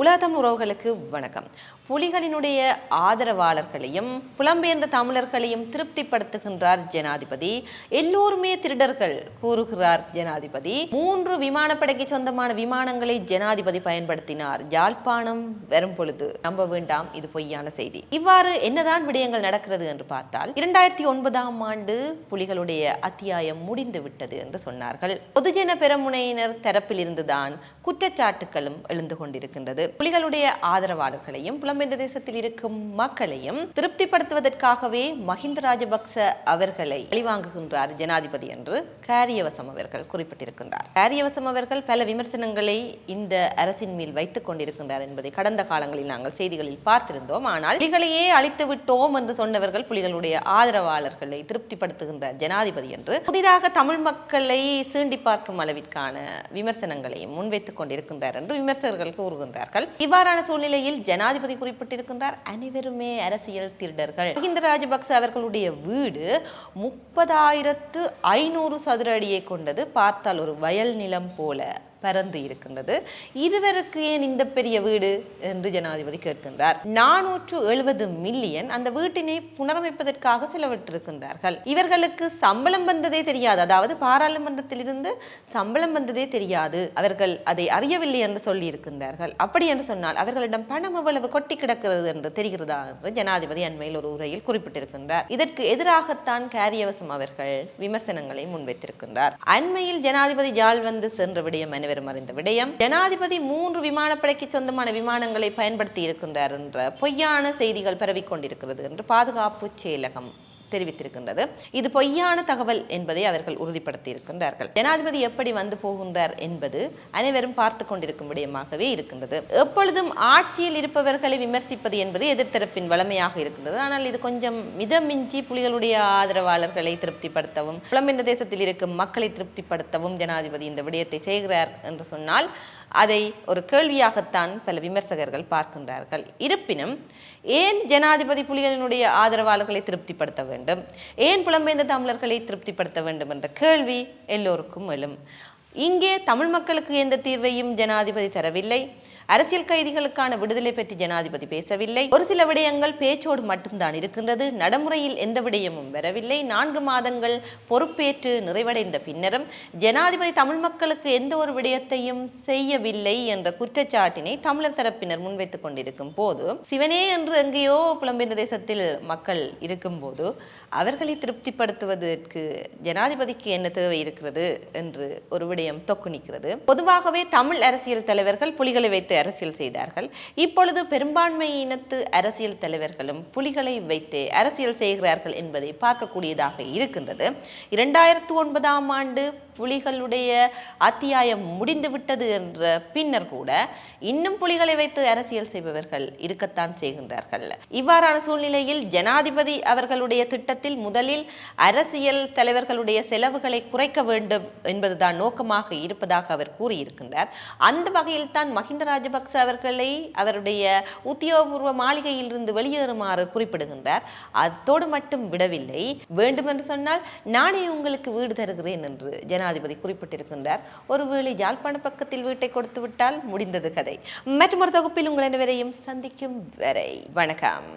உலகத்தமிழ் உறவுகளுக்கு வணக்கம். புலிகளினுடைய ஆதரவாளர்களையும் புலம்பெயர்ந்த தமிழர்களையும் திருப்திப்படுத்துகின்றார் ஜனாதிபதி. எல்லோருமே திருடர்கள் கூறுகிறார் ஜனாதிபதி. மூன்று விமானப்படைக்கு சொந்தமான விமானங்களை ஜனாதிபதி பயன்படுத்தினார். யாழ்ப்பாணம் வரும் பொழுது நம்ப வேண்டாம் இது பொய்யான செய்தி. இவ்வாறு என்னதான் விடயங்கள் நடக்கிறது என்று பார்த்தால் இரண்டாயிரத்தி ஒன்பதாம் ஆண்டு புலிகளுடைய அத்தியாயம் முடிந்து விட்டது என்று சொன்னார்கள். பொதுஜன பெருமுனையினர் தரப்பில் இருந்துதான் குற்றச்சாட்டுகளும் எழுந்து கொண்டிருக்கின்றது. புலிகளுடைய ஆதரவாளர்களையும் புலம்பெயர்ந்த தேசத்தில் இருக்கும் மக்களையும் திருப்திப்படுத்துவதற்காகவே மஹிந்த ராஜபக்ச அவர்களை பழிவாங்குகின்றார் ஜனாதிபதி என்று காரியவசம் அவர்கள் குறிப்பிட்டிருக்கின்றார். காரியவசம் அவர்கள் பல விமர்சனங்களை இந்த அரசின் மேல் வைத்துக் கொண்டிருக்கின்றார் என்பதை கடந்த காலங்களில் நாங்கள் செய்திகளில் பார்த்திருந்தோம். ஆனால் புலிகளையே அழித்து விட்டோம் என்று சொன்னவர்கள் புலிகளுடைய ஆதரவாளர்களை திருப்திப்படுத்துகின்றார் ஜனாதிபதி என்று புதிதாக தமிழ் மக்களை சீண்டி பார்க்கும் அளவிற்கான விமர்சனங்களையும் முன்வைத்துக் கொண்டிருக்கின்றார் என்று விமர்சகர்கள் கூறுகின்றார்கள். இவ்வாறான சூழ்நிலையில் ஜனாதிபதி குறிப்பிட்டிருக்கின்றார் அனைவருமே அரசியல் திருடர்கள். மஹிந்த ராஜபக்ச அவர்களுடைய வீடு முப்பதாயிரத்து ஐநூறு சதுர அடியை கொண்டது. பார்த்தால் ஒரு வயல் நிலம் போல. பரந்து இருக்கின்றது. இருவருக்கு ஏன் இந்த பெரிய வீடு? என்று ஜனாதிபதி கேட்கின்றார். நானூற்று எழுபது மில்லியன் அந்த வீட்டினை புனரமைப்பதற்காக செலவிட்டிருக்கின்றார்கள். இவர்களுக்கு சம்பளம் வந்ததே தெரியாது. அதாவது பாராளுமன்றத்திலிருந்து சம்பளம் வந்ததே தெரியாது. அவர்கள் அதை அறியவில்லை என்று சொல்லி இருக்கின்றார்கள் அப்படி என்று சொன்னால் அவர்களிடம் பணம் எவ்வளவு கொட்டி கிடக்கிறது என்று தெரிகிறதா என்று ஜனாதிபதி அண்மையில் ஒரு உரையில் குறிப்பிட்டிருக்கின்றார். இதற்கு எதிராகத்தான் கேரியவசம் அவர்கள் விமர்சனங்களை முன்வைத்திருக்கின்றார். அண்மையில் ஜனாதிபதி ஜால் வந்து சென்ற விடயம் அனைவரும் அறிந்த விடயம். ஜனாதிபதி மூன்று விமானப்படைக்கு சொந்தமான விமானங்களை பயன்படுத்தி இருக்கின்றார் என்ற பொய்யான செய்திகள் பரவிக் கொண்டிருக்கிறது என்று பாதுகாப்பு செயலகம் தெரிவித்திருக்கின்றது. இது பொய்யான தகவல் என்பதை அவர்கள் உறுதிப்படுத்தியிருக்கின்றார்கள். ஜனாதிபதி எப்படி வந்து போகின்றார் என்பது அனைவரும் பார்த்து கொண்டிருக்கும் விடயமாகவே இருக்கின்றது. எப்பொழுதும் ஆட்சியில் இருப்பவர்களை விமர்சிப்பது என்பது எதிர்த்தரப்பின் வளமையாக இருக்கின்றது. ஆனால் இது கொஞ்சம் மிதமிஞ்சி புலிகளுடைய ஆதரவாளர்களை திருப்திப்படுத்தவும் புலம்பெயர்ந்த தேசத்தில் இருக்கும் மக்களை திருப்திப்படுத்தவும் ஜனாதிபதி இந்த விடயத்தை செய்கிறார் என்று சொன்னால் அதை ஒரு கேள்வியாகத்தான் பல விமர்சகர்கள் பார்க்கின்றார்கள். இருப்பினும் ஏன் ஜனாதிபதி புலிகளினுடைய ஆதரவாளர்களை திருப்திப்படுத்த வேண்டும்? ஏன் புலம்பெயர்ந்த தமிழர்களை திருப்திப்படுத்த வேண்டும் என்ற கேள்வி எல்லோருக்கும் எழும். இங்கே தமிழ் மக்களுக்கு எந்த தீர்வையும் ஜனாதிபதி தரவில்லை. அரசியல் கைதிகளுக்கான விடுதலை பற்றி ஜனாதிபதி பேசவில்லை. ஒரு சில விடயங்கள் பேச்சோடு மட்டும்தான் இருக்கின்றது. நடைமுறையில் எந்த விடயமும் வரவில்லை. நான்கு மாதங்கள் பொறுப்பேற்று நிறைவடைந்த பின்னரும் ஜனாதிபதி தமிழ் மக்களுக்கு எந்த ஒரு விடயத்தையும் செய்யவில்லை என்ற குற்றச்சாட்டினை தமிழர் தரப்பினர் முன்வைத்துக் கொண்டிருக்கும் போது சிவனே என்று எங்கேயோ புலம்பெயர்ந்த தேசத்தில் மக்கள் இருக்கும்போது அவர்களை திருப்திப்படுத்துவதற்கு ஜனாதிபதிக்கு என்ன தேவை இருக்கிறது? என்று ஒரு விடயம் தொக்கு நிற்கிறது. பொதுவாகவே தமிழ் அரசியல் தலைவர்கள் புலிகளை வைத்து அரசியல் செய்தார்கள். இப்பொழுது பெரும்பான்மை இனத்து அரசியல் தலைவர்களும் புலிகளை வைத்து அரசியல் செய்கிறார்கள் என்பதை பார்க்கக்கூடியதாக இருக்கின்றது. இரண்டாயிரத்து ஒன்பதாம் ஆண்டு புலிகளுடைய அத்தியாயம் முடிந்துவிட்டது என்ற பின்னர் கூட இன்னும் புலிகளை வைத்து அரசியல் செய்பவர்கள் இருக்கத்தான் செய்கின்றார்கள். இவ்வாறான சூழ்நிலையில் ஜனாதிபதி அவர்களுடைய திட்டத்தில் முதலில் அரசியல் தலைவர்களுடைய செலவுகளை குறைக்க வேண்டும் என்பதுதான் நோக்கம் நோக்கமாக இருப்பதாக அவர் கூறியிருக்கின்றார். அந்த வகையில் தான் மஹிந்த ராஜபக்ச அவர்களை அவருடைய உத்தியோகபூர்வ மாளிகையில் இருந்து வெளியேறுமாறு குறிப்பிடுகின்றார். அத்தோடு மட்டும் விடவில்லை. வேண்டுமென்று சொன்னால் நானே உங்களுக்கு வீடு தருகிறேன் என்று ஜனாதிபதி குறிப்பிட்டிருக்கின்றார். ஒருவேளை யாழ்ப்பாண பக்கத்தில் வீட்டை கொடுத்து விட்டால் முடிந்தது கதை. மற்றொரு தொகுப்பில் உங்கள் அனைவரையும் சந்திக்கும் வரை வணக்கம்.